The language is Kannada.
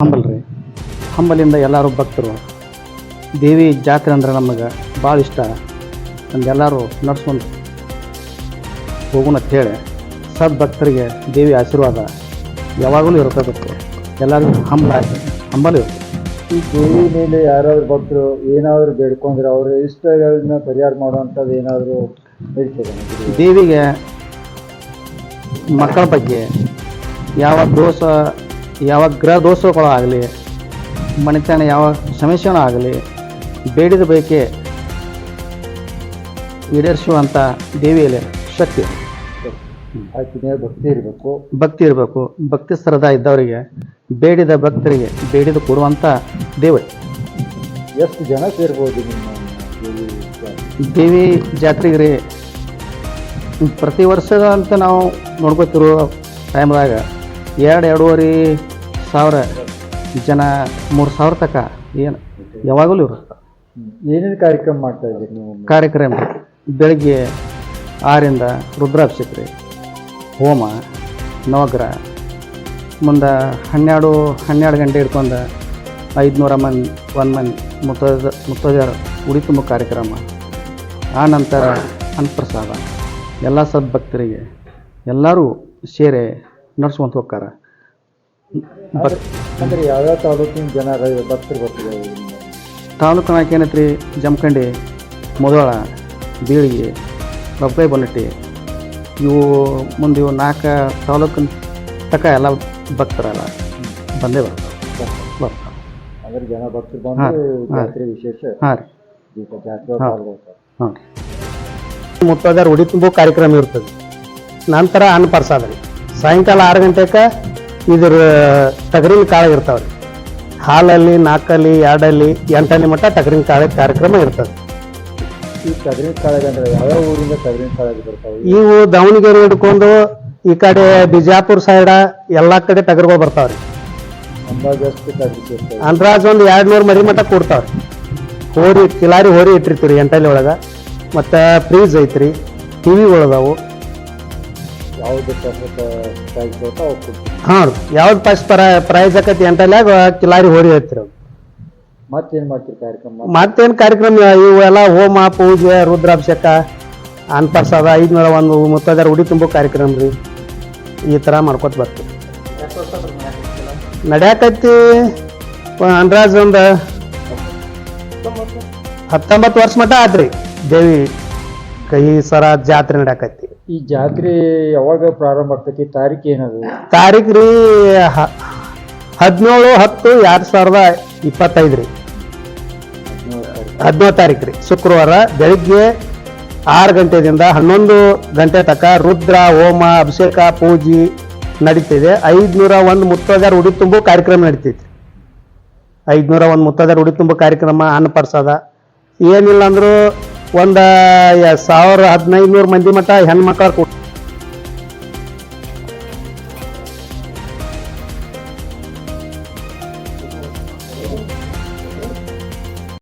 ಹಂಬಲ್ ರೀ ಹಂಬಲಿಂದ ಎಲ್ಲರೂ ಭಕ್ತರು. ದೇವಿ ಜಾತ್ರೆ ಅಂದ್ರೆ ನಮಗೆ ಭಾಳ ಇಷ್ಟ. ನಮ್ಗೆಲ್ಲರೂ ನಡ್ಸ್ಕೊಂಡು ಹೋಗೋಣ ಹೇಳಿ ಸದ್ ಭಕ್ತರಿಗೆ ದೇವಿ ಆಶೀರ್ವಾದ ಯಾವಾಗಲೂ ಇರ್ತದೆ ಎಲ್ಲರಿಗೂ ಹಂಬಲ. ಹಂಬಲ ಇರುತ್ತೆ. ಈ ದೇವಿ ಮೇಲೆ ಯಾರಾದರೂ ಭಕ್ತರು ಏನಾದರೂ ಬೇಡ್ಕೊಂಡ್ರೆ ಅವರು ಇಷ್ಟಗಳನ್ನ ಪರಿಹಾರ ಮಾಡುವಂಥದ್ದು ಏನಾದರೂ ಹೇಳ್ತೇವೆ ದೇವಿಗೆ ಮಕ್ಕಳ ಬಗ್ಗೆ ಯಾವ ದೋಷ ಯಾವ ಗ್ರಹ ದೋಷಗಳು ಆಗಲಿ ಮನೆತನ ಯಾವ ಸಮಸ್ಯೆನೂ ಆಗಲಿ ಬೇಡಿದ ಬಯಕೆ ಈಡೇರಿಸುವಂಥ ದೇವಿಯಲ್ಲಿ ಶಕ್ತಿ. ಭಕ್ತಿ ಇರಬೇಕು. ಭಕ್ತಿ ಇರಬೇಕು. ಭಕ್ತಿ ಸರದ ಇದ್ದವರಿಗೆ ಬೇಡಿದ ಭಕ್ತರಿಗೆ ಬೇಡಿದ ಕೊಡುವಂಥ ದೇವರು ಎಷ್ಟು ಜನ ಸೇರ್ಬೋದು ನಿಮ್ಮ? ದೇವಿ ಜಾತ್ರೆಗೆ? ರೀ ಪ್ರತಿ ವರ್ಷದ ಅಂತ ನಾವು ನೋಡ್ಕೋತಿರೋ ಟೈಮ್ದಾಗ ಎರಡು ಎರಡೂವರೆ ಸಾವಿರ ಜನ ಮೂರು ಸಾವಿರ ತಕ ಏನು ಯಾವಾಗಲೂ ಇರುತ್ತೆ. ಹ್ಮ್. ಏನೇನು ಕಾರ್ಯಕ್ರಮ ಮಾಡ್ತಾ ಇದ್ದೀರಿ ನೀವು ಕಾರ್ಯಕ್ರಮ ಬೆಳಗ್ಗೆ ಆರಿಂದ ರುದ್ರಾಭಿಷೇಕ ರೀ ಹೋಮ ನವಗ್ರಹ ಮುಂದೆ ಹನ್ನೆರಡು ಹನ್ನೆರಡು ಗಂಟೆ ಹಿಡ್ಕೊಂಡು ಐದುನೂರ ಮಂದಿ ಒಂದು ಮಂದಿ ಮುತ್ತೋದ ಮುತ್ತೈದೆಯರ ಉಡಿ ತುಂಬ ಕಾರ್ಯಕ್ರಮ. ಆ ನಂತರ ಅನ್ನಪ್ರಸಾದ. ಎಲ್ಲ ಸದ್ಭಕ್ತರಿಗೆ ಎಲ್ಲರೂ ಸೇರಿ ನಡ್ಸ್ಕೊಂತ ಹೋಗ್ತಾರ. ಅಂದ್ರೆ ಯಾವ್ಯಾವ ತಾಲೂಕಿನ ಜನ ಭಕ್ತರು ಬರ್ತಿದ್ದಾರೆ ನಿಮ್ಮ? ತಾಲೂಕಿನಾಗ ಏನೈತ್ರಿ ಜಮಖಂಡಿ ಮುದೋಳ ಬೀಳಿಗೆ ರಬ್ಬೈ ಬನ್ನಟ್ಟಿ. ಇವು ಮುಂದೆ ಇವು ನಾಲ್ಕು ತಾಲೂಕಿನ ತಕ ಎಲ್ಲ ಭಕ್ತರಲ್ಲ. ಬಂದೇ ಬರ್ತಾರೆ. ಬರ್ತಾರೆ. ಅಂದ್ರೆ ಜನ ಭಕ್ತರು ಬಂದು. ಜಾತ್ರೆ ವಿಶೇಷ. ಹಾಂ ರೀ. ಜಾತ್ರೆ ಹಾ. ಹ್ಞೂ ರೀ. ಮುತ್ತೈದರ ಉಡಿ ತುಂಬೋ ಕಾರ್ಯಕ್ರಮ ಇರ್ತದೆ. ನಂತರ ಅನ್ನಪ್ರಸಾದ ರೀ. ಸಾಯಂಕಾಲ ಆರು ಗಂಟೆಗೆ ಇದ್ರ ಟಗರಿನ ಕಾಳು ಇರ್ತಾವೆ ರೀ ಹಾಲಲ್ಲಿ ನಾಲ್ಕಲ್ಲಿ ಎರಡಲ್ಲಿ ಎಂಟಲ್ಲಿ ಮಟ್ಟ ತಗರಿನ ಕಾಳ ಕಾರ್ಯಕ್ರಮ ಇರ್ತದೆ. ಈ ಯಾವ್ಯಾವ ಊರಿಂದ ತಗರಿನ ಕಾಳಗ ಬರ್ತಾವೆ? ಇವು ದಾವಣಗೆರೆ ಹಿಡ್ಕೊಂಡು ಈ ಕಡೆ ಬಿಜಾಪುರ ಸೈಡ ಎಲ್ಲ ಕಡೆ ಟಗರ್ಗಳು ಬರ್ತಾವ್ರಿ. ರೀ ಸೇರ್ತಾವೆ. ಅಂದ್ರಾಜ್ ಒಂದು ಎರಡು ನೂರು ಮರಿ ಮಟ್ಟ ಕೊಡ್ತಾವ್ರಿ. ಹೋರಿ ಕಿಲಾರಿ ಹೋರಿ ಇಟ್ಟಿರ್ತೀವಿ ರೀ ಎಂಟಲ್ಲಿ ಒಳಗೆ. ಮತ್ತು ಫ್ರೀಜ್ ಐತ್ರಿ ಟಿ ವಿ ಯಾವ್ದು ಪ್ರೈಸ್ ಕೊಡ್ತೀವಿ ಹಾಂ ಯಾವ್ದು ಫಸ್ಟ್ ಪ್ರೈ ಪ್ರೈಸ್ ಆಕೈತಿ ಎಂಟಲ್ಯಾಗ ಕಿಲಾರಿ ಹೋರಿ ಹೋಯ್ತಿರ ಮತ್ತೇನ್ ಮಾಡ್ತೀರಿ ಕಾರ್ಯಕ್ರಮ? ಮತ್ತೇನು ಕಾರ್ಯಕ್ರಮ ಇವೆಲ್ಲ ಹೋಮ ಪೂಜೆ ರುದ್ರಾಭಿಷೇಕ ಅನ್ಪ್ರಸಾದ ಐದ್ನೂರ ಒಂದು ಮುತ್ತೈದರ ಉಡಿ ತುಂಬ ಕಾರ್ಯಕ್ರಮ ರೀ. ಈ ಥರ ಮಾಡ್ಕೊತ ಬರ್ತೀವಿ. ನಡ್ಯಾಕತ್ತಿ ಅನ್ರಾಜ್ ಒಂದು ಹತ್ತೊಂಬತ್ತು ವರ್ಷ ಮಟ್ಟ ಆತ್ರಿ. ದೇವಿ ಕೈ ಸರ ಜಾತ್ರೆ ನಡ್ಯಾಕತ್ತಿ. ಈ ಜಾತ್ರೆ ಯಾವಾಗ ಪ್ರಾರಂಭ ಆಗ್ತೈತಿ? ತಾರೀಕು ಏನದು? ತಾರೀಕು ರೀ ಹದಿನೇಳು ಹತ್ತು ಎರಡು ಸಾವಿರದ ಇಪ್ಪತ್ತೈದು ರೀ. ಹದಿನೇಳು ತಾರೀಕು ರೀ, ಶುಕ್ರವಾರ ಬೆಳಿಗ್ಗೆ ಆರು ಗಂಟೆದಿಂದ ಹನ್ನೊಂದು ಗಂಟೆ ತನಕ ರುದ್ರ, ಹೋಮ, ಅಭಿಷೇಕ, ಪೂಜೆ ನಡೀತಿದೆ ಐದುನೂರ ಒಂದು ಮುತ್ತೈದರ ಉಡಿ ತುಂಬು ಕಾರ್ಯಕ್ರಮ ನಡೀತೈತಿ. ಐದುನೂರ ಒಂದು ಮುತ್ತೈದರ ಉಡಿ ತುಂಬು ಕಾರ್ಯಕ್ರಮ, ಅನ್ನಪರ್ಸದ. ಏನಿಲ್ಲ ಅಂದರೂ ಒಂದು ಸಾವಿರ ಹದಿನೈದು ನೂರು ಮಂದಿ ಮಟ್ಟ ಹೆಣ್ಮಕ್ಳು